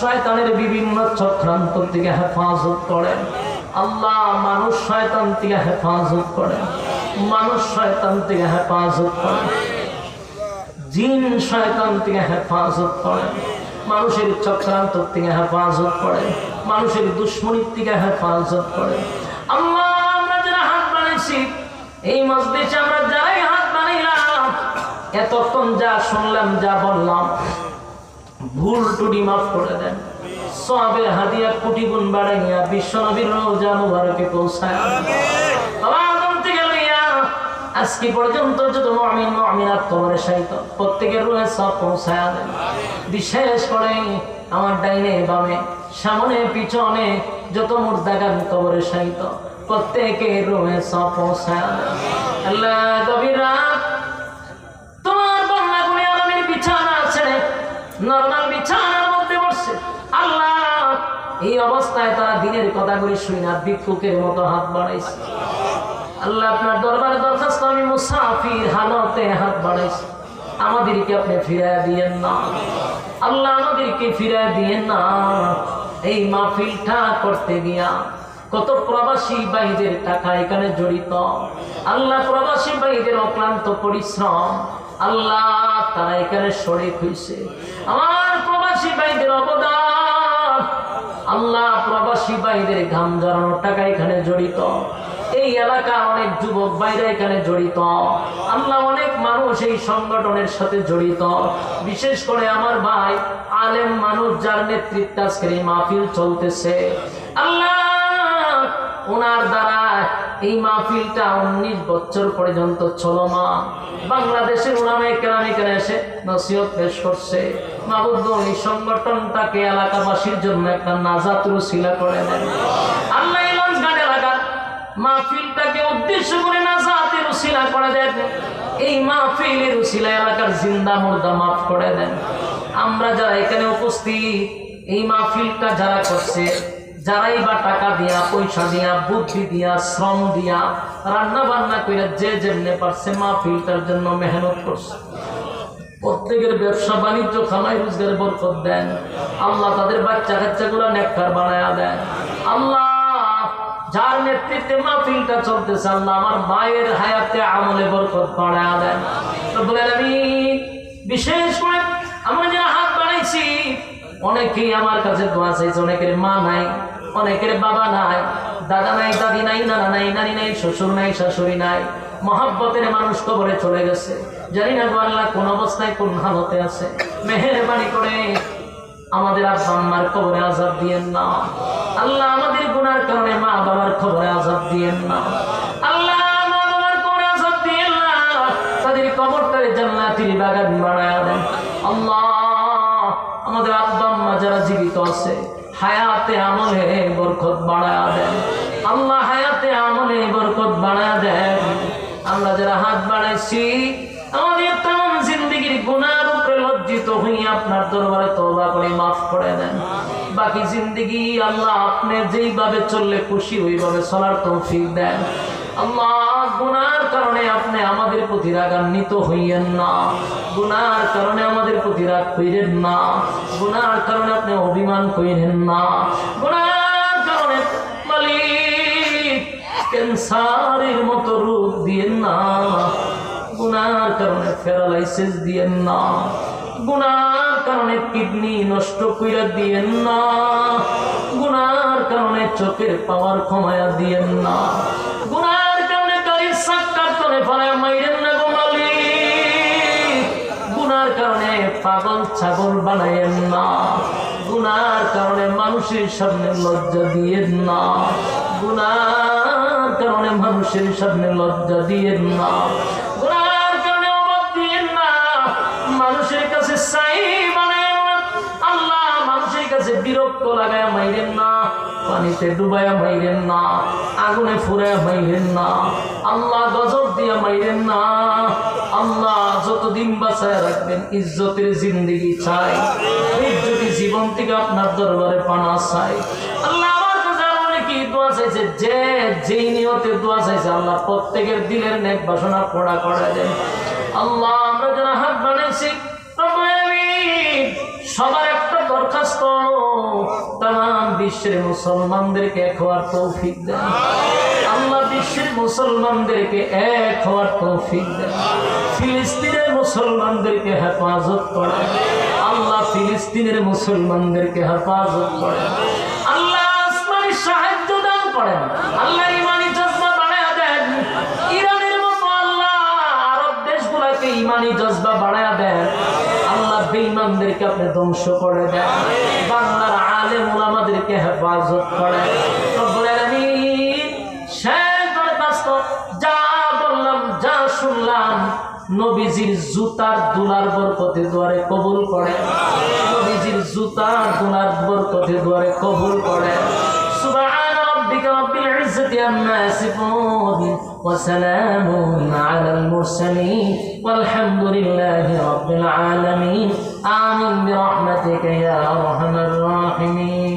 শয়তানের বিভিন্ন চক্রান্ত থেকে হেফাজত করেন। আল্লাহ মানুষ শয়তান থেকে হেফাজত করেন। মানুষ শয়তান থেকে হেফাজত করেন। জিন শয়তান থেকে হেফাজত করেন। মানুষের চক্রান্ত থেকে হেফাজত করেন। মানুষের দুশ্মনির থেকে হেফাজত করেন। আল্লাহ, আমরা যারা হাত বানাইছি, এই মসজিদে আমরা যারাই হাত বানাইলাম, এতক্ষণ যা শুনলাম, যা বললাম ভুল টুটি মাফ করে দেন। কোটি গুণ বাড়াইয়া রোজা মুবারকে পৌঁছায়। আজকে পর্যন্ত যত কবরে শাহিত প্রত্যেকের সব পৌঁছায় বিশেষ করে আমার ডাইনে বামে, সামনে পিছনে যত মুর্দাগান কবরে শাহিত প্রত্যেকের রুহে সব পৌঁছায় আল্লাহ গভীর অবস্থায় তারা দিনের কথাগুলি শুই না ভিক্ষুকের মতো হাত বাড়াইছে। আল্লাহ আপনার দরবারে দরখাস্ত, আমি মুসাফির হালতে হাত বাড়াইছি। আমাদেরকে আপনি ফিরায় দিয়েন না। আল্লাহ আমাদেরকে ফিরায় দিয়েন না। এই মাহফিলটা করতে গিয়া কত প্রবাসী ভাইদের টাকা এখানে জড়িত। আল্লাহ প্রবাসী ভাইদের অক্লান্ত পরিশ্রম। আল্লাহ তারা এখানে শরিক হয়েছে আমার প্রবাসী ভাইদের অবদান আল্লাহ প্রবাসী বাহিদের ঘাম জড়ানোর টাকা এখানে জড়িত? এই এলাকার অনেক যুবক বাইরে এখানে জড়িত। আল্লাহ অনেক মানুষ এই সংগঠনের সাথে জড়িত। বিশেষ করে আমার ভাই আলেম মানুষ যার নেতৃত্বে মাহফিল চলতেছে। ওনার দ্বারা এই মাহফিলটা উনিশ বছর পর্যন্ত চলমান। বাংলাদেশের উনামে কেরাম এখানে এসে নসিহত পেশ করছে। মাবুদ্দ এই সংগঠনটাকে এলাকাবাসীর জন্য একটা নাজাত রুশিলা করে দেন। আল্লাহ এই লঞ্চঘাট এলাকার মাহফিলটাকে উদ্দেশ্য করে নাজাতের রুশিলা করে দেন। এই মাহফিলের রুশিলা এলাকার জিন্দা মুর্দা মাফ করে দেন। আমরা যারা এখানে উপস্থিত, এই মাহফিলটা যারা করছে যারাই বা টাকা দিয়া, পয়সা দিয়া, বুদ্ধি দিয়া, শ্রম দিয়া রান্না বান্না করে যে যেমনে পারছে মাহফিলটার জন্য মেহনত করছে। প্রত্যেকের ব্যবসা বাণিজ্য, খামাই রোজগার বরকত দেন। আল্লাহ তাদের বাচ্চা কাচ্চা গুলা নেককার বানায়া দেন। আল্লাহ, যার নেতৃত্বে মাহফিলটা চলতেছে, আল্লাহ আমার মায়ের হায়াতে আমলে বরকত বাড়ায়া দেন। রব্বুল আলামিন, বিশেষ করে আমরা যারা হাত বাড়াইছি, অনেকেই আমার কাছে দোয়া চাইছে, অনেকের মা নাই। অনেকের বাবা নাই, দাদা নাই, দাদি নাই, নানা নাই, নানি নাই, শ্বশুর নাই, শাশুড়ি নাই, মহাব্বতের মানুষ কবরে চলে গেছে। জানি না গো আল্লাহ কোন অবস্থায় কোন হালতে আছে। মেহেরবানি করে আমাদের আব্বা কবরে আজাব দিয়েন না। আল্লাহ আমাদের গুনার কারণে মা বাবার খবরে আজাব দিয়েন না। আল্লাহ, আমাদের আব্বা আম্মা যারা জীবিত আছে হায়াতে আমলে বরকত বাড়ায়া দেন। আল্লাহ হায়াতে আমলে বরকত বাড়ায়া দেন। আমরা যারা হাত বাড়াইছি, আমাদের তাম জিন্দগির গুনার উপরে লজ্জিত হই আপনার দরবারে তওবা করে মাফ করে দেন। বাকি জিন্দগি আল্লাহ আপনি যেইভাবে চললে খুশি, ওইভাবে চলার তৌফিক দেন। আল্লাহ গুনার কারণে আপনি আমাদের প্রতি রাগান্বিত হইয়েন না। গুনার কারণে আমাদের প্রতি রাগ না। গুনার কারণে আপনি অভিমান না। গুনার কারণে ক্যান্সারের মতো রূপ দিয়েন না। গুনার কারণে দিয়েন না। গুনার কারণে কিডনি নষ্ট কইরা দিয়েন না। গুনার কারণে চোখের পাওয়ার ক্ষমায়া দিয়েন না। ফলায় মাইরেন না গো কারণে পাগল ছাগল বানায়েন না। গুনার কারণে মানুষের সামনে লজ্জা দিয়েন না। গুনার কারণে মানুষের সামনে লজ্জা দিয়েন না। বিরক্ত লাগায় মাইরেন না। পানিতে ডুবায়া মাইরেন না, আগুনে ফুরায়া মাইরেন না। আল্লাহ গজব দিয়া মাইরেন না। আল্লাহ যতদিন বাঁচায় রাখবেন, ইজ্জতের জিন্দিগি চাই। ইজ্জতি জীবন থেকে আপনার দরবারে পানা চাই। আল্লাহ আমার যারা হাত রব্বুল সবার একটা দরখাস্ত বিশ্বের মুসলমানদেরকে এক হওয়ার তৌফিক দেন। আল্লাহ বিশ্বের মুসলমানদেরকে এক হওয়ার তৌফিক দেন। ফিলিস্তিনের মুসলমানদেরকে হেফাজত করেন। আল্লাহ ফিলিস্তিনের মুসলমানদেরকে হেফাজত করেন। আল্লাহ আসমানি সাহায্য দান করেন। আল্লাহ ইমানি জজবা বাড়ায় দেন। ইরানের মতো আল্লাহ আরব দেশগুলোকে ইমানি জজবা বাড়ায় দেন। আপনি ধ্বংস করে দেন। বাংলার আলেম হেফাজত দরখাস্ত যা বললাম, যা শুনলাম, নবীজির জুতার দুলার বরকতে দুয়ারে কবুল করে। নবীজির জুতার দুলার বরকতে দুয়ারে কবুল করে। সুবহান রাব্বিকা রাব্বিল ইজ্জাতি আম্মা ইয়াসিফুন। وسلام على المرسلين والحمد لله رب العالمين. آمين برحمتك يا أرحم الراحمين.